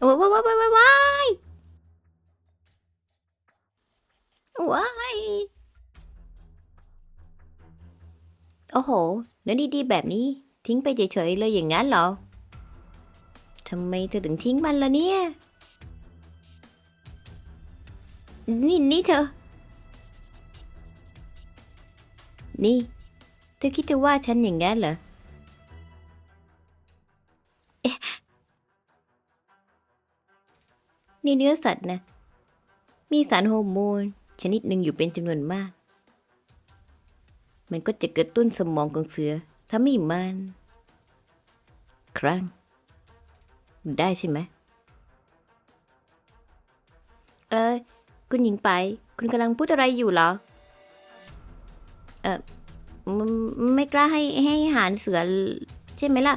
โอ้ยว้ายว้ายว้ายว้ายว้ายว้ายโอ้โหเนื้อดีๆแบบนี้ ทิ้งไปเฉยๆเลยอย่างนั้นเหรอทำไมเธอถึงทิ้งมันล่ะเนี่ย นี่นี่เธอ นี่ เธอคิดจะว่าฉันอย่างนั้นเหรอ ในเนื้อสัตว์นะ มีสารฮอร์โมน ชนิดหนึ่งอยู่เป็นจำนวนมาก มันก็จะกระตุ้นสมองของเสือทำให้มัน ครั้ง ได้ใช่ไหม เออคุณหญิงไป คุณกำลังพูดอะไรอยู่เหรอ เออไม่ไม่กล้าให้ให้อาหารเสือใช่ไหมล่ะ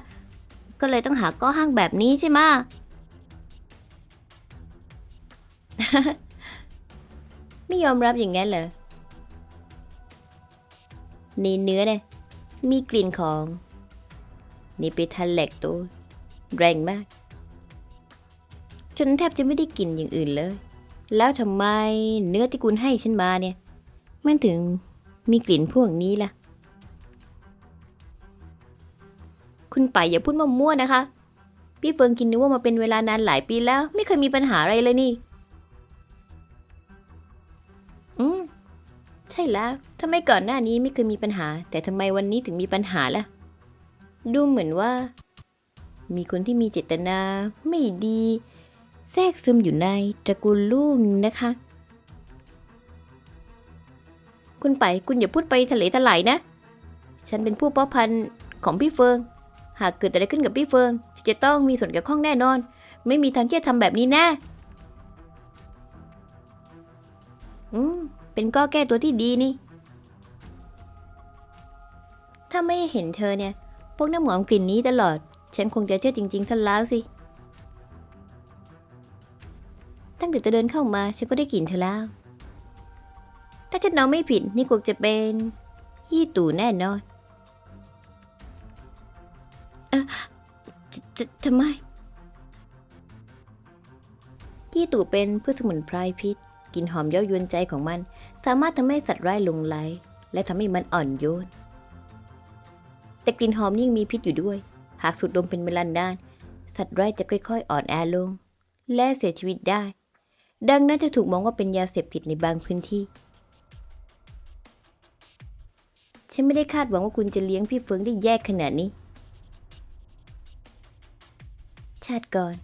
ก็เลยต้องหาก้อห้างแบบนี้ใช่ไหม ไม่ยอมรับอย่างนั้นเหรอ ในเนื้อเนี่ยมีกลิ่นของนี่ไปทันแหลกตัวแรงมาก จนแทบจะไม่ได้กลิ่นอย่างอื่นเลย แล้วทำไมเนื้อที่คุณให้ฉันมาเนี่ย มันถึงมีกลิ่นพวกนี้ล่ะ คุณไปอย่าพูดมั่วๆนะคะ พี่เฟิงกินเนื้อมาเป็นเวลานานหลายปีแล้ว ไม่เคยมีปัญหาอะไรเลยนี่ ช่แล้วทำไมก่อนหน้านี้ไม่เคยมีปัญหา แต่ทำไมวันนี้ถึงมีปัญหาล่ะ ดูเหมือนว่า มีคนที่มีเจตนาไม่ดี แทรกซึมอยู่ในตระกูลลูกนะคะ คุณไปคุณอย่าพูดไปทะเลทลายนะ ฉันเป็นผู้เพาะพันธุ์ของพี่เฟิง หากเกิดอะไรขึ้นกับพี่เฟิงจะต้องมีส่วนเกี่ยวข้องแน่นอน ไม่มีทางที่จะทำแบบนี้แน่อืม เป็นก้อแก้ตัวที่ดีนี่ ถ้าไม่เห็นเธอเนี่ย พวกน้ำหอมกลิ่นนี้ตลอด ฉันคงจะเชื่อจริงๆซะแล้วสิ ตั้งแต่จะเดินเข้ามา ฉันก็ได้กลิ่นเธอแล้ว ถ้าฉันเดาไม่ผิดนี่คงจะเป็นยี่ตู่แน่นอนเออทำไมยี่ตู่เป็นพืชสมุนไพรพิษ กลิ่นหอมเย้ายวนใจของมัน สามารถทำให้สัตว์ร้ายลงไหลและทำให้มันอ่อนโยน แต่กลิ่นหอมยิ่งมีพิษอยู่ด้วย หากสูดดมเป็นเวลานาน สัตว์ร้ายจะค่อยๆ อ่อนแอลง และเสียชีวิตได้ ดังนั้นจะถูกมองว่าเป็นยาเสพติดในบางพื้นที่ ฉันไม่ได้คาดหวังว่าคุณจะเลี้ยงพี่เฟิงได้แย่ขนาดนี้ ชาติก่อน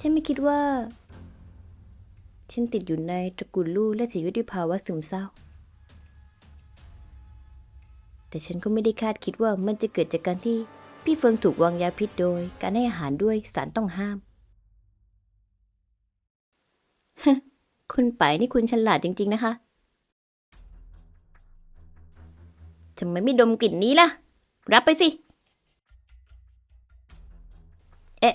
ฉันไม่คิดว่า ฉันติดอยู่ในตระกูลลูกและเสียชีวิตด้วยภาวะซึมเศร้า แต่ฉันก็ไม่ได้คาดคิดว่ามันจะเกิดจากการที่พี่เฟิงถูกวางยาพิษโดย การให้อาหารด้วยสารต้องห้าม คุณไปนี่คุณฉลาดจริง ๆ นะคะทำไมไม่ดมกลิ่นนี้ล่ะ รับไปสิ เอ๊ะ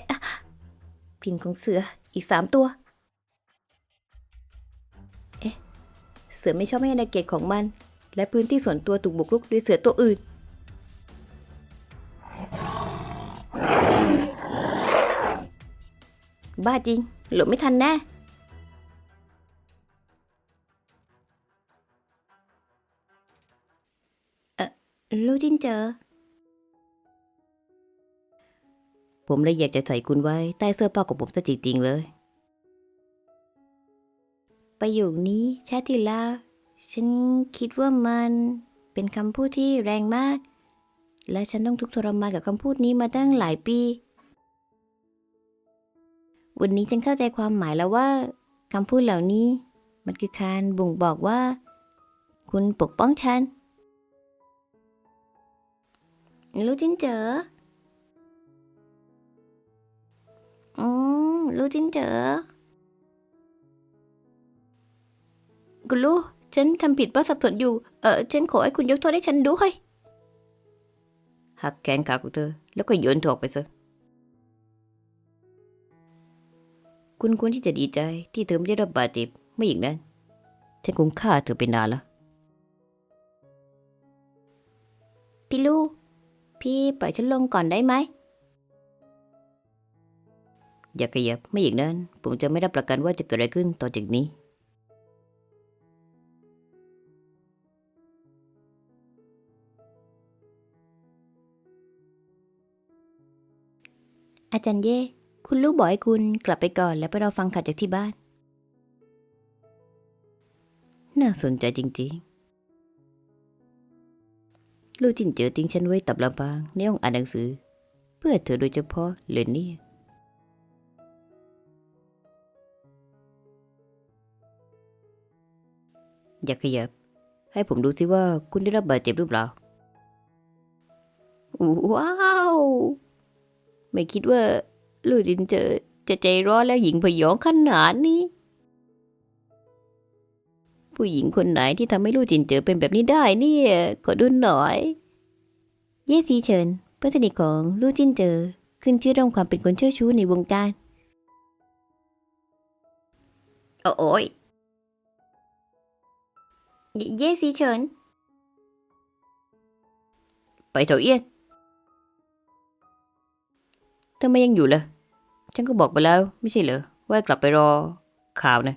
กลิ่นของเสืออีกสามตัว เสือไม่ชอบให้อาณาเขตของมัน และพื้นที่ส่วนตัวถูกบุกรุกด้วยเสือตัวอื่น บ้าจริง หลบไม่ทันแน่รู้จินเจอ ผมเลยอยากจะใส่คุณไว้ใต้เสื้อผ้าของผมซะจริงๆเลย ประโยคนี้ชาติแล้วฉันคิดว่ามันเป็นคำพูดที่แรงมาก และฉันต้องทุกข์ทรมานกับคำพูดนี้มาตั้งหลายปี วันนี้ฉันเข้าใจความหมายแล้วว่าคำพูดเหล่านี้ มันคือการบ่งบอกว่า คุณปกป้องฉันรู้จินเจออืมรู้จินเจอ คุณลูกฉันทำผิดเพราะสับสนอยู่ เออฉันขอให้คุณยกโทษให้ฉันด้วยหักแขนขาของเธอ แล้วก็โยนเธอออกไปซะคุณควรที่จะดีใจที่เธอไม่ได้รับบาดเจ็บไม่อย่างนั้นฉันคงฆ่าเธอไปนานแล้ว พี่ลูก พี่ปล่อยฉันลงก่อนได้ไหม อย่าขยับไม่อย่างนั้น ผมจะไม่รับประกันว่าจะเกิดอะไรขึ้นต่อจากนี้ อาจารย์เย่ คุณลูกบอกให้คุณกลับไปก่อนแล้วไปรอฟังข่าวจากที่บ้าน น่าสนใจจริงๆ ลูกจินเจอทิ้งฉันไว้ตับลำพังในห้องอ่านหนังสือ เพื่อเธอโดยเฉพาะเลยเนี่ยอย่าขยับ ให้ผมดูสิว่าคุณได้รับบาดเจ็บหรือเปล่า ว้าว ไม่คิดว่าลูกจินเจอจะใจร้อนแล้วหญิงพยองขนาดนี้ ผู้หญิงคนไหนที่ทำให้ลูกจินเจอเป็นแบบนี้ได้เนี่ยขอดูหน่อย เย่ซีเฉินเพื่อนสนิทของลูกจินเจอขึ้นชื่อเรื่องความเป็นคนเชื่อชู้ในวงการโอ้ยเยเย่ซีเฉินไปเถอะเอี้ยน ทำไมยังอยู่ล่ะ ฉันก็บอกไปแล้ว ไม่ใช่เหรอ ว่ากลับไปรอ ข่าวนะ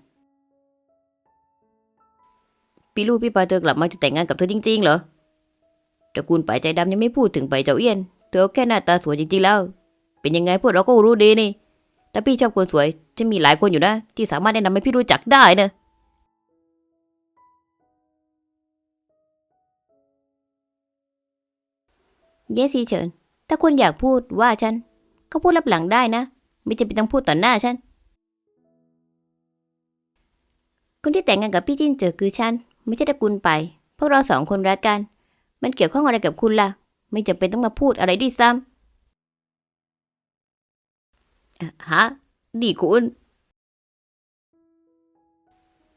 พี่ลูกพี่ปาเธอกลับมาจะแต่งงานกับเธอจริงๆเหรอตระกูลป่ายใจดำยังไม่พูดถึงไปเจ้าเอี้ยน เธอแค่หน้าตาสวยจริงๆแล้ว เป็นยังไงพวกเราก็รู้ดีนี่ถ้าพี่ชอบคนสวย จะมีหลายคนอยู่นะ ที่สามารถแนะนำให้พี่รู้จักได้นะเยสีเฉิน ถ้าคุณอยากพูดว่าฉัน ก็พูดรับหลังได้นะ ไม่จำเป็นต้องพูดต่อหน้าฉัน คนที่แต่งงานกับพี่จินเจอคือฉัน ไม่ใช่ตระกูลไป พวกเราสองคนรักกัน มันเกี่ยวข้องอะไรกับคุณล่ะ ไม่จำเป็นต้องมาพูดอะไรด้วยซ้ำฮะ ดีคุณ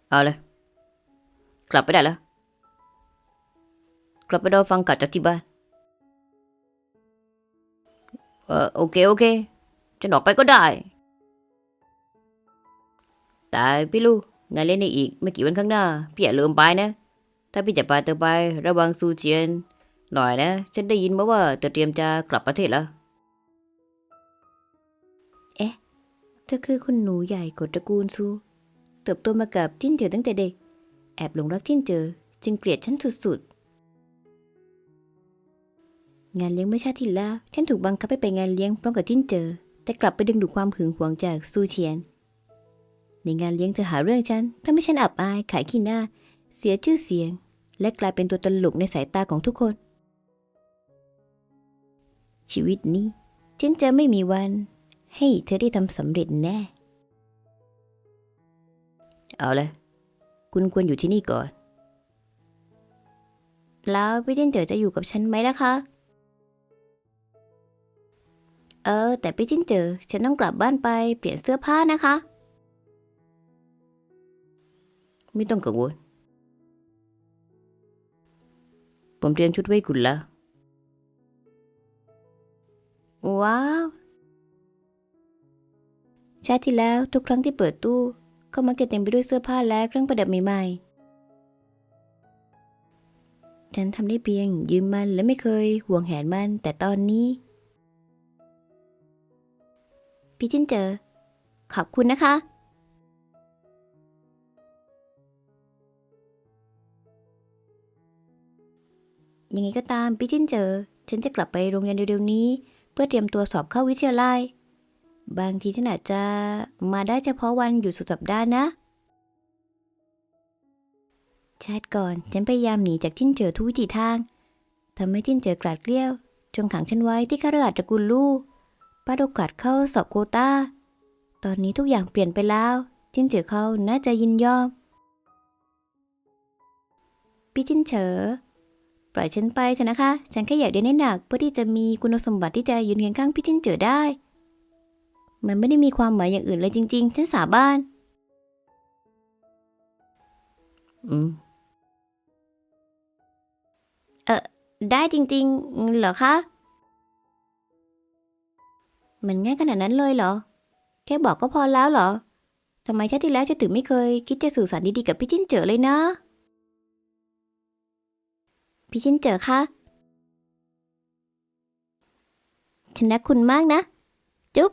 เอาเลย กลับไปได้แล้ว กลับไปรอฟังข่าวจากที่บ้าน เออโอเคโอเคจะออกไปก็ได้ แต่พี่ลูกงานเล่นในอีกไม่กี่วันข้างหน้า พี่อย่าลืมไปนะ ถ้าพี่จะพาเธอไประวังซูเจียน หน่อยนะ ฉันได้ยินมาว่าเธอเตรียมจะกลับประเทศแล้ว เอ๊ะ เธอคือคุณหนูใหญ่ของตระกูลซู เติบโตมากับจิ้นเจอตั้งแต่เด็ก แอบหลงรักจิ้นเจอ จึงเกลียดฉันสุดๆ งานเลี้ยงเมื่อชาติที่แล้วฉันถูกบังคับให้ไปงานเลี้ยงพร้อมกับจิ้นเจอ แต่กลับไปดึงดูดความหึงหวงจากซูเฉียน ในงานเลี้ยงเธอหาเรื่องฉันทำให้ฉันอับอาย ขายขี้หน้า เสียชื่อเสียง และกลายเป็นตัวตลกในสายตาของทุกคน ชีวิตนี้ฉันจะไม่มีวัน ให้เธอได้ทำสำเร็จแน่ เอาเลยคุณควรอยู่ที่นี่ก่อน แล้วพี่เจนเจอจะอยู่กับฉันไหมล่ะคะ เออ แต่พี่จินเจอ ฉันต้องกลับบ้านไปเปลี่ยนเสื้อผ้านะคะ ไม่ต้องกังวล ผมเตรียมชุดไว้คุณแล้ว ว้าว ชาติที่แล้วทุกครั้งที่เปิดตู้ ก็มักจะเต็มไปด้วยเสื้อผ้าและเครื่องประดับใหม่ๆฉันทำได้เพียงยืมมันและไม่เคยห่วงแหนมัน แต่ตอนนี้ พี่จินเจอ ขอบคุณนะคะ ยังไงก็ตามพี่จินเจอ ฉันจะกลับไปโรงเรียนเร็วๆนี้ เพื่อเตรียมตัวสอบเข้าวิทยาลัย บางทีฉันอาจจะมาได้เฉพาะวันหยุดสุดสัปดาห์นะ ชาติก่อนฉันพยายามหนีจากจิ้นเจอทุกวิถีทางทำให้จิ้นเจอกลาดเกลี้ยวจงขังฉันไว้ที่คาราชตระกูลลู้าโอกาสเข้าสอบโควตาตอนนี้ทุกอย่างเปลี่ยนไปแล้ว จินเจอเขาน่าจะยินยอม พี่จินเฉอ ปล่อยฉันไปเถอะนะคะ ฉันแค่อยากเรียนให้หนักเพื่อที่จะมีคุณสมบัติที่จะยืนเคียงข้างพี่จินเจอได้ มันไม่ได้มีความหมายอย่างอื่นเลยจริง ๆ ฉันสาบาน อืม เออได้จริง ๆ เหรอคะ มันง่ายขนาดนั้นเลยเหรอ แค่บอกก็พอแล้วเหรอทำไมชาติที่แล้วฉันถึงไม่เคย คิดจะสื่อสารดีๆกับพี่จิ้นเจอเลยนะ พี่จิ้นเจอคะฉันรักคุณมากนะ จุ๊บ